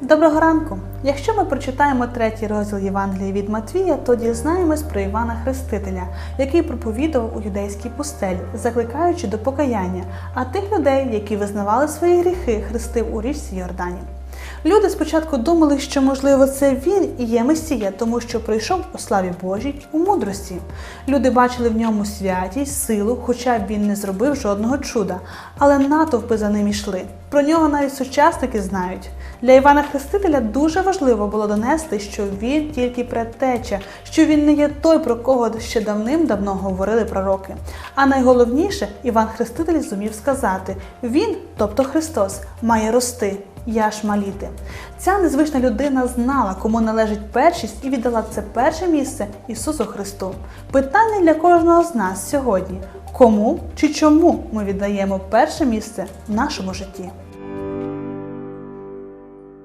Доброго ранку! Якщо ми прочитаємо третій розділ Євангелія від Матвія, то дізнаємось про Івана Хрестителя, який проповідував у юдейській пустелі, закликаючи до покаяння, а тих людей, які визнавали свої гріхи, хрестив у річці Йордані. Люди спочатку думали, що можливо це він і є Месія, тому що прийшов у славі Божій у мудрості. Люди бачили в ньому святість, силу, хоча б він не зробив жодного чуда, але натовпи за ним йшли. Про нього навіть сучасники знають. Для Івана Хрестителя дуже важливо було донести, що він тільки предтеча, що він не є той, про кого ще давним-давно говорили пророки. А найголовніше, Іван Хреститель зумів сказати: він, тобто Христос, має рости. Я ж маліти. Ця незвична людина знала, кому належить першість, і віддала це перше місце Ісусу Христу. Питання для кожного з нас сьогодні: кому чи чому ми віддаємо перше місце в нашому житті?